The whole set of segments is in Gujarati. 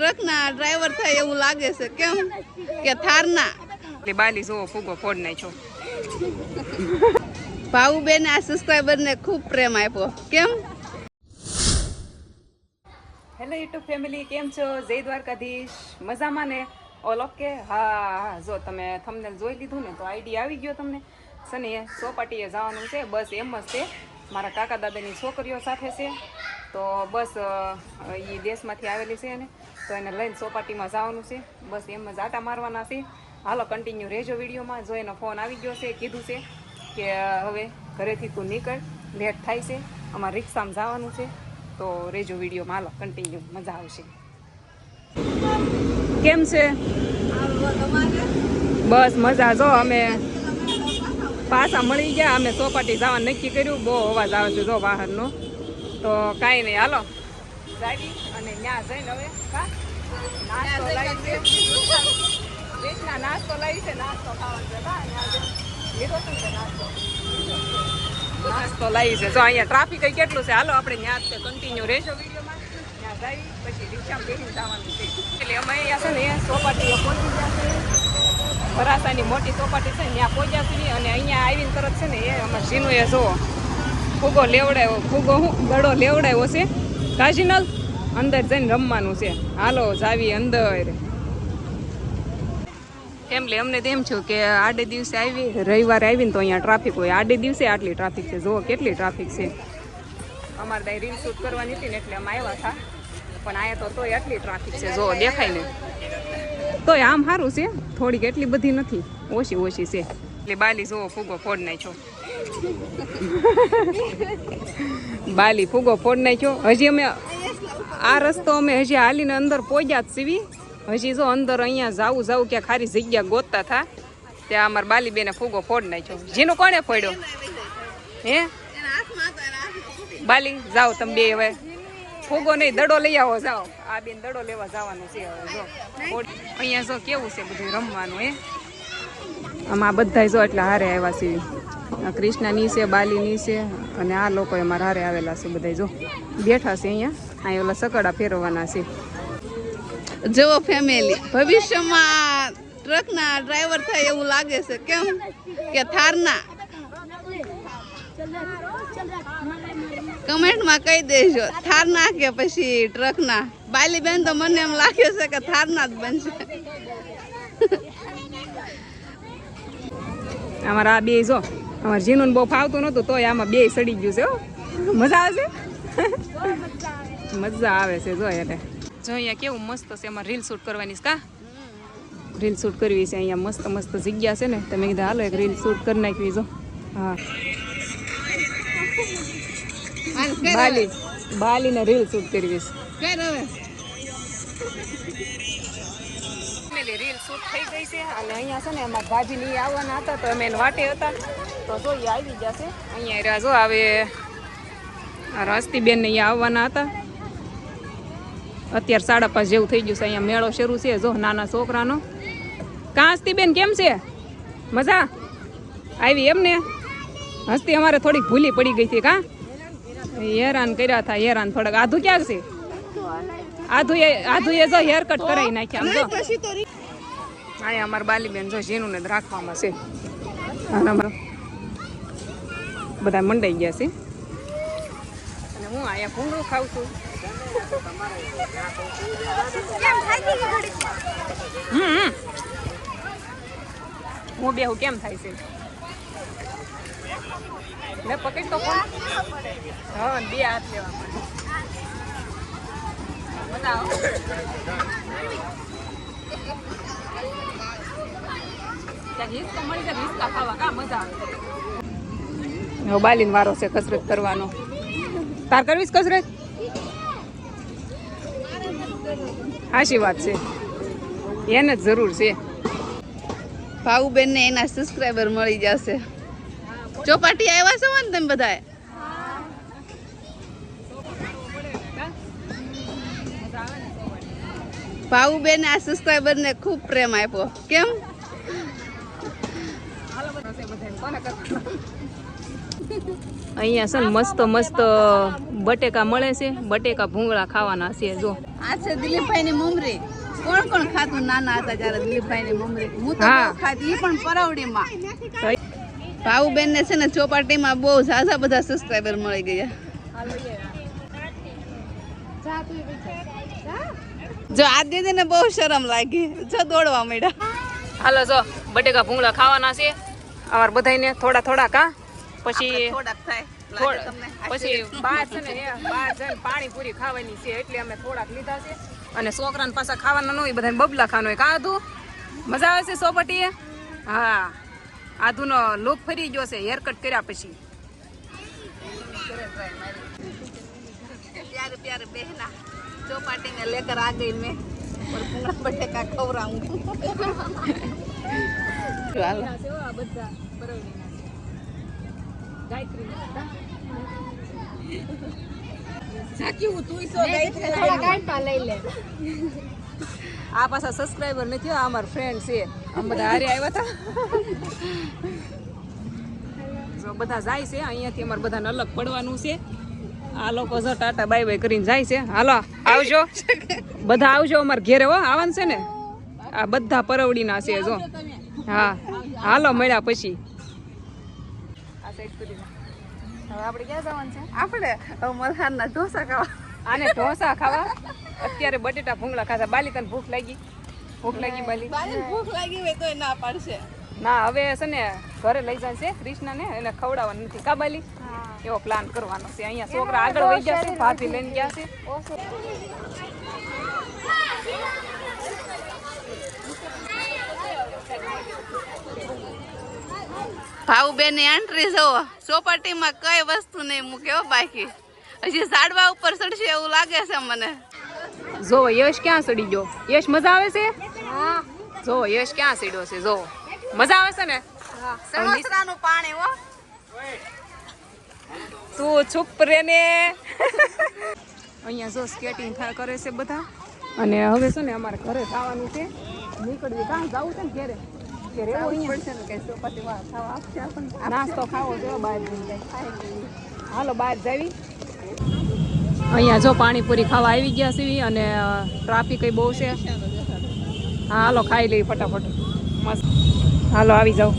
ટ્રકના ડ્રાઈવર થાય એવું લાગે છે. કેમ? કે થારના. એટલે બાલી જોવો ફૂગો ફોડ નાખ્યો. ભાવુબેન આ સબસ્ક્રાઈબરને ખૂબ પ્રેમ આપ્યો. કેમ? હેલો યુટ્યુબ ફેમિલી કેમ છો? જય દ્વારકાધીશ. મજામાં ને? ઓલ ઓકે હા હા જો તમે થમને જોઈ લીધું ને તો આઈડી આવી ગયો તમને. સને ચોપાટીએ જવાનું છે. બસ એમ જ છે. મારા કાકા દાદાની છોકરીઓ સાથે છે. તો બસ એ દેશમાંથી આવેલી છે ને તો એને લઈને ચોપાટીમાં જવાનું છે. બસ એમ જ આટા મારવાના છે. હાલો કન્ટિન્યુ રહેજો વિડીયોમાં. જો એનો ફોન આવી ગયો છે કીધું છે કે હવે ઘરેથી તું નીકળ. લેટ થાય છે. અમારે રિક્ષામાં જવાનું છે. તો રેજો વિડીયોમાં. હાલો કન્ટિન્યુ મજા આવશે. કેમ છે? બસ મજા. જો અમે પાછા મળી ગયા. અમે ચોપાટી જવાનું નક્કી કર્યું. બહુ અવાજ આવે છે જો વાહનનો તો કાંઈ નહીં. હાલો. જાવી અને ત્યાં જઈને હવે કા? નાસ્તો લાવી છે. નાસ્તો છે જો અહીંયા ટ્રાફિક કેટલું છે? હાલો આપણે ત્યાં જ કન્ટિન્યુ રહેશો વિડીયોમાં. ત્યાં જઈ પછી રિક્ષામાં બેસીને જવાનું છે. એટલે અમે અહીંયા છે ને સોપાટીઓ પહોંચી વરાસાની મોટી ચોપાટી છે ત્યાં પહોંચ્યા છીએ અને અહીંયા આવીને તરત છે ને એ અમારે ઝીનુએ જુઓ. ફૂગો લેવડાવ્યો ફૂગો હું દડો લેવડાવ્યો છે. કાશીનલ અંદર જઈને રમવાનું છે. હાલો, જાવી અંદર. એમ લે, અમને તેમ છું કે આડે દિવસે આવી, રવિવારે આવીને તો અહીંયા ટ્રાફિક હોય. આડે દિવસે આટલી ટ્રાફિક છે. જુઓ કેટલી ટ્રાફિક છે. અમારે ત્યાં રીલ શૂટ કરવાની હતી ને એટલે અમે આવ્યા હતા. પણ અહીંયા તો તોય આટલી ટ્રાફિક છે. જુઓ, દેખાય ને. તોય આમ સારું છે. થોડીક એટલી બધી નથી. ઓછી ઓછી છે. એટલે બાલી જુઓ, ફૂગો ફોડ નાખ્યો. બાલી ફૂગો ફોડ નાખ્યો. હજી અમે આ રસ્તો અમે હજી હાલીને અંદર પહોંચ્યા જ સીવી. હજી જો અંદર અહીંયા જાવું જાવું ક્યાં ખારી જગ્યા ગોતતા થા. ત્યાં અમારા બાલી બેને ફૂગો ફોડ નાખ્યો. જેનો કોણે ફોડ્યો? હે? બાલી, જાઓ તમે બે હવે. ફૂગો નહીં, દડો લઈ આવો, જાઓ. આ બેન દડો લેવા જવાનું છે હવે, જો. અહીંયા જો કેવું છે બધું રમવાનું, હે? આમાં બધા જો એટલે હારે આવ્યા છે આ કૃષ્ણની છે બાલીની છે અને આ લોકો અમારા હારે આવેલા છે બધા જો બેઠા છે અહીંયા. અહીંયા ઓલા સકડા ફેરવવાના છે. જેવો ફેમિલી ભવિષ્યમાં ટ્રકના ડ્રાઈવર થાય એવું લાગે છે. કેમ? કે થારના. કમેન્ટમાં કહી દેજો થારના કે પછી ટ્રકના બાલી બેન તો મને એમ લાગે છે કે થારના જ બનશે. અમારા આ બે જો અમારે જીનું બહુ ફાવતું નહોતું તોય આમાં બે સડી ગયું છે મજા આવે છે? મજા આવે છે જો એટલે જો અહીંયા કેવું મસ્ત છે એમાં રીલ શૂટ કરવાની છે કા? રીલ શૂટ કરવી છે અહીંયા મસ્ત મસ્ત જગ્યા છે ને તમે કીધા હાલો એક રીલ શૂટ કરી નાખવી જો. હા. બાલી બાલીને રીલ શૂટ કરવી છે. રીલ શૂટ થઈ ગઈ છે અને અહીંયા છે ને એમાં ભાજી લઈ આવવાના હતા તો અમે એને વાટે હતા. તો જો એ આવી જશે. અહીંયા રહ્યા જો આવે રસ્તીબેન અહીંયા આવવાના હતા. અત્યારે સાડા પાંચ જેવું થઈ ગયું છે અહીંયા મેળો શરૂ છે. જો નાના છોકરાનો. કાં હસ્તીબેન કેમ છે? મજા? આવી એમ ને? હસ્તી અમારે થોડીક ભૂલી પડી ગઈ હતી કાં? હેરાન કર્યા હતા હેરાન થોડાક. આધુ ક્યાં છે? આધુ એ આધુ એ જો હેર કટ કરાવી નાખ્યા આમ જો. અહીંયા અમારા બાલીબેન જો ઝીનું ને રાખવામાં છે. અને અમારા બધા મંડાઈ ગયા છે. અને હું અહીંયા ભૂંગળું ખાઉં છું. હમ. હું બેહું કેમ થાય છે? મેં પકડ તો કોણ? હા બે હાથ લેવા ત્યાં હિંચકા મળી જાય હિસ્કા ખાવા કા મજા આવે? બાલીન વારો છે કસરત કરવાનો. તાર કરવીશ કસરત? હાશી વાત છે. એને જ જરૂર છે. ભાવુબેનને એના સબસ્ક્રાઈબર મળી જશે. ચોપાટી આવ્યા છો ને તમે બધાએ? ભાવુબેન આ સબસ્ક્રાઈબર ને ખૂબ પ્રેમ આપ્યો. કેમ? અહીંયા છે ને મસ્ત મસ્ત બટેકા મળે છે. બટેકા ભૂંગળા ખાવાના છે જો. આ છે દિલીપભાઈ ની મમરી કોણ કોણ ખાતું? નાના હતા ત્યારે દિલીપભાઈ ની મમરી હું. તો ખાતી પણ પરવડીમાં. તો ભાઉબેન ને છે ને ચોપાટીમાં બહુ ઝાઝા બધા સબસ્ક્રાઈબર મળી ગયા. જો આ દીદી ને બહુ શરમ લાગી. જો દોડવા માંડ્યા. હાલો જો. બટેકા ભૂંગળા ખાવાના છે. અમાર બધાયને થોડા થોડા કા પછી થોડાક થાય લાગે થોડા- તમને પછી બહાર છે ને એ બહાર જઈને પાણીપુરી ખાવાની છે એટલે અમે થોડાક લીધા છે અને છોકરાને પાછા ખાવાના ન હોય બધાને બબલા ખાવાનું હોય કા હતું મજા આવે છે સોપટીએ હા આધુનો લોક ફરી ગયો છે હેર કટ કર્યા પછી प्यारे प्यारे बहना चौपाटी में लेकर आ गई मैं और पूरा बटेका खवराऊंगी આ પાછા સબસ્ક્રાઈબર નથી આ અમારા ફ્રેન્ડ છે. આમ બધા હારે આવ્યા હતા જો બધા જાય છે અહીંયાથી અમારે બધાને અલગ પડવાનું છે. આ લોકો જો ટાટા બાય બાય કરીને જાય છે. હાલો આવજો. બધા આવજો અમારે ઘેરે હો આવવાનું છે ને? આ બધા પરવડીના છે જો. હા હાલો મળ્યા પછી. આ સાઈડ સુધીમાં. હવે આપણે ક્યાં જવાનું છે? આપણે મલ્હારના ઢોસા ખાવા. આને ઢોસા ખાવા? અત્યારે બટેટા ભૂંગળા ખાધા. બાલી તને ભૂખ લાગી? ભૂખ લાગી બાલી? ભૂખ લાગી હોય એ ના પાડશે. ના હવે છે ને ઘરે લઈ જાય છે કૃષ્ણને એને ખવડાવવાનું નથી. કાબાલી એવો પ્લાન કરવાનો છે. અહીંયા છોકરા આગળ વહી ગયા છે ભાભી લઈને ગયા છે. ભાઉબેન બેન એન્ટ્રી જોવો. ચોપાટીમાં કઈ વસ્તુ નહીં મૂકે હો બાકી. હજી ઝાડવા ઉપર ચડશે એવું લાગે છે મને. જો યશ ક્યાં સડી ગયો? યશ મજા આવે છે? જો યશ ક્યાં ચડ્યો છે? જો મજા આવે છે ને? સમોસરાનું પાણી હો. તું છુપ રે ને. અહીંયા જો સ્કેટિંગ કરે છે બધા. અને હવે છે ને અમારે ઘરે જવાનું છે. નીકળવી કાં જવું છે ને ઘેરે? કે રહેવું અહીંયા નાસ્તો ખાવો જો બહાર હાલો બહાર જાવી. અહીંયા જો પાણીપુરી ખાવા આવી ગયા છે અને ટ્રાફિક બહુ છે. હા હાલો ખાઈ લઈ ફટાફટ. મસ્ત. હાલો આવી જાઓ.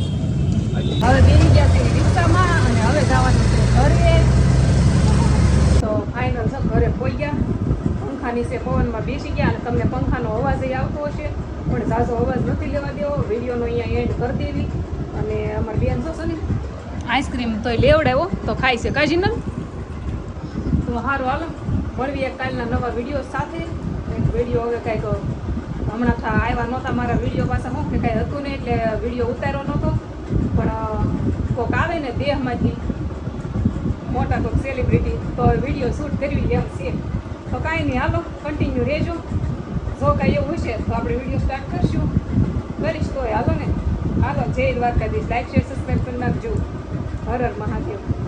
હવે બેસી ગયા છે રિક્ષામાં અને હવે જવાનું છે ઘરે. તો ફાઇનલ છે ઘરે પહોંચ્યા ગયા. પંખા નીચે પવનમાં બેસી ગયા અને તમને પંખાનો અવાજ આવતો હશે. પણ ઝાઝો અવાજ નથી લેવા દેવો. વિડીયોનો અહીંયા એન્ડ કરી દેવી. અને અમારી બેન જોશો ને? આઈસ્ક્રીમ તોય લેવડાવ્યો તો ખાય છે. કાજી ને તો સારું હાલો. મળવી એક કાલના નવા વીડિયો સાથે. વીડિયો હવે કાંઈક હમણાં થા આવ્યા નહોતા મારા વીડિયો પાસે હું કે કાંઈ હતું ને એટલે વીડિયો ઉતાર્યો નહોતો. પણ કોક આવે ને દેહમાંથી મોટા કોઈક સેલિબ્રિટી તો વીડિયો શૂટ કરવી એમ છે. તો કાંઈ નહીં હાલો. કન્ટિન્યુ રહેજો. જો કાંઈ એવું હશે તો આપણે વીડિયો સ્ટાર્ટ કરશું. કરીશ તોય. હાલો ને? હાલો, જય દ્વારકાધીશ. લાઈક શેર સબસ્ક્રાઈબ કરી નાખજો. હર મહાદેવ.